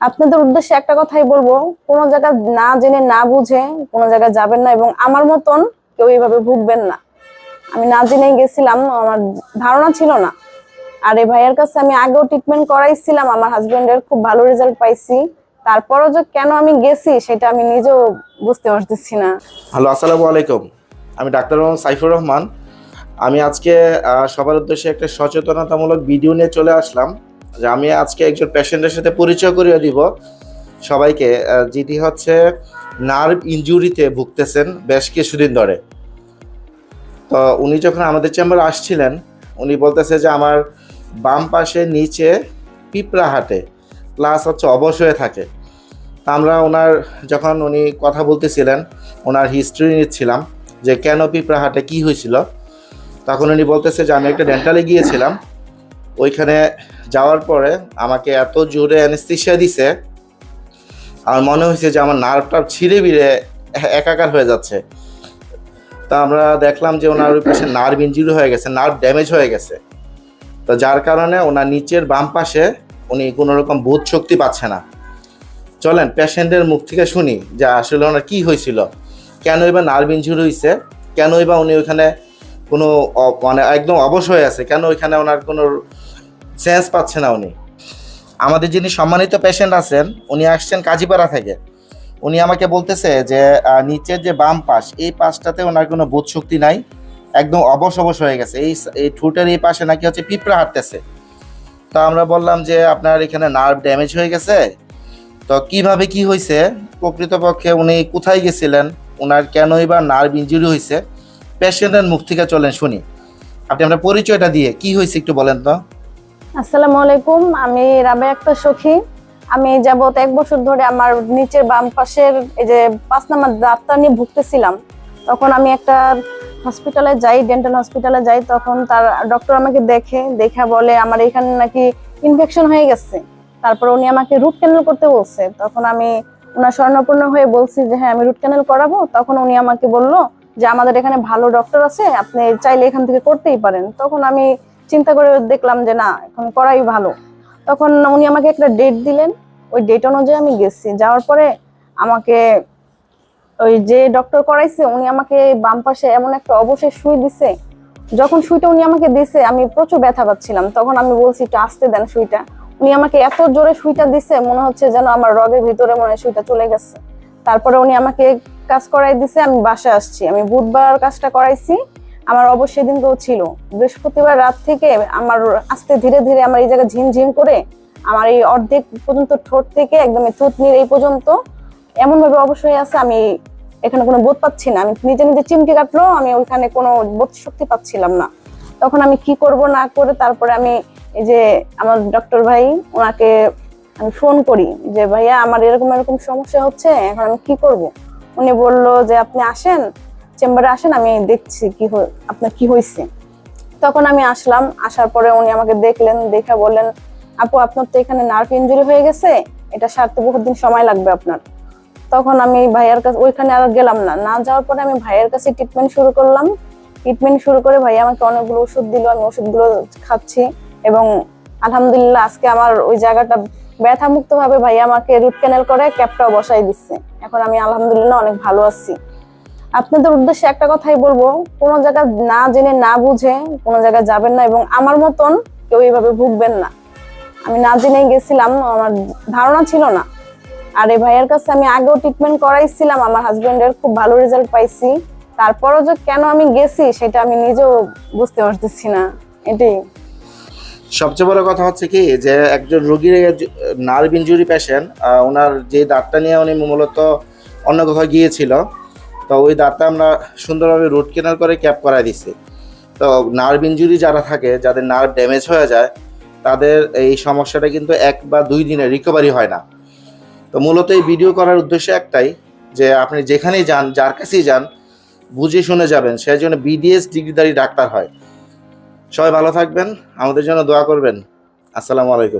আপনাদের উদ্দেশ্যে একটা কথাই বলব, কোনো জায়গা না জেনে না বুঝে কোনো জায়গায় যাবেন না এবং আমার মতন কেউ এইভাবে ভুগবেন না। আমি না জেনে গেছিলাম, আমার ধারণা ছিল না। আর এই ভাইয়ের কাছে আমি আগেও ট্রিটমেন্ট করাইছিলাম, আমার হাজবেন্ডের খুব ভালো রেজাল্ট পাইছি। তারপরও যে কেন আমি গেছি সেটা আমি নিজেও বুঝতে পারতেছি না। হ্যালো, আসসালামু আলাইকুম। আমি ডাক্তার সাইফুর রহমান। আমি আজকে সবার উদ্দেশ্যে একটা সচেতনতামূলক ভিডিও নিয়ে চলে আসলাম। যে আমি আজকে একজন পেশেন্টের সাথে পরিচয় করিয়ে দিব। সবাইকে যেটি হচ্ছে নার্ভ ইনজুরিতে ভুগতেছেন বেশ কিছুদিন ধরে। তো উনি যখন আমাদের চেম্বারে আসছিলেন, উনি বলতেছে যে আমার বাম পাশে নিচে পিঁপড়া হাঁটে, প্লাস হচ্ছে অবশ হয়ে থাকে। আমরা ওনার, যখন উনি কথা বলতেছিলেন, ওনার হিস্ট্রি নিচ্ছিলাম যে কেন পিঁপড়াহাটে কী হয়েছিল? তখন উনি বলতেছে যে আমি একটা ডেন্টালে গিয়েছিলাম ওইখানে যাওয়ার পরে আমাকে এত জোরে অ্যানেস্থিসিয়া দিছে আমার মনে হয়েছে যে আমার নার্ভটা ছিঁড়ে বিড়ে একাকার হয়ে যাচ্ছে। তা আমরা দেখলাম যে ওনার ওই পাশে নার্ভ ইঞ্জুরি হয়ে গেছে নার্ভ ড্যামেজ হয়ে গেছে। তো যার কারণে ওনার নিচের বাম পাশে উনি কোনো রকম বোধ শক্তি পাচ্ছে না। চলেন পেশেন্টের মুখ থেকে শুনি যে আসলে ওনার কী হয়েছিল। কেন এবার নার্ভ ইঞ্জুরি হয়েছে কেন এবার উনি ওইখানে কোনো মানে একদম অবশ হয়ে আছে? কেন ওইখানে ওনার কোনো সেন্স পাচ্ছে না উনি। আমাদের যিনি সম্মানিত পেশেন্ট আছেন, উনি আসছেন কাজীপাড়া থেকে। উনি আমাকে বলতেছে যে নিচের যে বাম পাশ, এই পাশটাতে ওনার কোনো বোধ শক্তি নাই। একদম অবশ অবশ হয়ে গেছে। এই এই ঠোঁটের এই পাশে নাকি হচ্ছে পিঁপড়া হাঁটতেছে। তো আমরা বললাম যে, আপনার এখানে নার্ভ ড্যামেজ হয়ে গেছে। তো কীভাবে কি হয়েছে প্রকৃতপক্ষে উনি কোথায় গেছিলেন? ওনার কেনই বা নার্ভ ইঞ্জুরি হয়েছে পেশেন্টের মুখ থেকে চলেন শুনি। আপনি আপনার পরিচয়টা দিয়ে, কি হয়েছে একটু বলেন তো। আসসালামু আলাইকুম, আমি রাবে একটা সখী। আমি যাবত এক বছর ধরে আমার নিচের বাম পাশের এই যে পাঁচ নাম্বার দাঁতটা নিয়ে ভুগতেছিলাম। তখন আমি একটা হসপিটালে যাই ডেন্টাল হসপিটালে যাই, তখন তার ডক্টর আমাকে দেখে, দেখা বলে, আমার এখানে নাকি ইনফেকশন হয়ে গেছে। তারপর উনি আমাকে রুট ক্যানেল করতে বলছে। তখন আমি ওনার স্বর্ণপূর্ণ হয়ে বলছি যে হ্যাঁ আমি রুট ক্যানেল করাবো। তখন উনি আমাকে বলল যে, আমাদের এখানে ভালো ডক্টর আছে, আপনি চাইলে এখান থেকে করতেই পারেন। তখন আমি চিন্তা করে দেখলাম যে না, এখন করাই ভালো। তখন উনি আমাকে একটা ডেট দিলেন। ওই ডেট অনুযায়ী আমি গেছি। যাওয়ার পরে আমাকে ওই যে ডক্টর করাইছে, উনি আমাকে বাম পাশে এমন একটা অবশ্যই শুই দিছে। যখন সুইটা উনি আমাকে দিছে, আমি প্রচুর ব্যথা পাচ্ছিলাম। তখন আমি বলছি, একটু আসতে দেন সুইটা। উনি আমাকে এত জোরে সুইটা দিছে, মনে হচ্ছে যেন আমার রগের ভিতরে মনে হয় সুইটা চলে গেছে। তারপরে উনি আমাকে কাজ করাই দিছে, আমি বাসায় আসছি। আমি বুধবার কাজটা করাইছি। আমার অবশ্যই দিন কেউ ছিল। বৃহস্পতিবার রাত থেকে আমার আস্তে ধীরে ধীরে আমার এই জায়গায় ঝিমঝিম করে আমার এই অর্ধেক পর্যন্ত ঠোঁট থেকে একদম থুতনির এই পর্যন্ত এমন ভাবে অবশ্যই আছে, আমি এখানে কোনো বোধ পাচ্ছি না। আমি নিজে নিজে চিমটি কাটলো, আমি ওইখানে কোনো বোধ শক্তি পাচ্ছিলাম না। তখন আমি কি করব না করে তারপরে আমি এই যে আমার ডক্টর ভাই, ওনাকে আমি ফোন করি যে, ভাইয়া, আমার এরকম এরকম সমস্যা হচ্ছে, এখন আমি কি করব? উনি বলল যে, আপনি আসেন চেম্বারে আসেন, আমি দেখছি কি আপনার কি হয়েছে তখন আমি আসলাম, আসার পরে উনি আমাকে দেখলেন, দেখে বললেন, আপু, আপনার তো এখানে নার্ভ ইঞ্জুরি হয়ে গেছে, এটা সারতে বহুত দিন সময় লাগবে আপনার। তখন আমি ভাইয়ার কাছে, ওইখানে আর গেলাম না। না যাওয়ার পরে আমি ভাইয়ের কাছে ট্রিটমেন্ট শুরু করলাম। ট্রিটমেন্ট শুরু করে ভাইয়া আমাকে অনেকগুলো ওষুধ দিল, আমি ওষুধগুলো খাচ্ছি এবং আলহামদুলিল্লাহ আজকে আমার ওই জায়গাটা ব্যথা মুক্ত ভাবে ভাইয়া আমাকে রুট ক্যানেল করে ক্যাপটাও বসাই দিচ্ছে। এখন আমি আলহামদুলিল্লাহ অনেক ভালো আছি। আপনাদের উদ্দেশ্যে একটা কথাই বলব, কোনো জায়গা না জেনে না বুঝে কোনো জায়গায় যাবেন না এবং আমার মতন কেউ এইভাবে ভুগবেন না। আমি না জেনেই গেছিলাম, আমার ধারণা ছিল না। আর এই ভাইয়ের কাছে আমি আগেও ট্রিটমেন্ট করাইছিলাম, আমার হাজবেন্ডের খুব ভালো রেজাল্ট পাইছি। তারপরও যে কেন আমি গেছি সেটা আমি নিজেও বুঝতে পারতেছি না। এটাই। সবচেয়ে বড় কথা হচ্ছে কি, যে একজন রোগীর নার্ভ ইনজুরি পেশেন্ট ওনার যে দাঁতটা নিয়ে উনি মূলত অন্য কোথাও গিয়েছিল তো ওই দাঁতটা আমরা সুন্দরভাবে রুট কেনার করে ক্যাপ করাই দিছি। তো নার্ভ ইঞ্জুরি যারা থাকে, যাদের নার্ভ ড্যামেজ হয়ে যায়, তাদের এই সমস্যাটা কিন্তু এক বা দুই দিনে রিকভারি হয় না। তো মূলত এই ভিডিও করার উদ্দেশ্য একটাই যে আপনি যেখানেই যান, যার কাছেই যান, বুঝে শুনে যাবেন সেই জন্য বিডিএস ডিগ্রিধারী ডাক্তার হয়। সবাই ভালো থাকবেন, আমাদের জন্য দোয়া করবেন। আসসালামু আলাইকুম।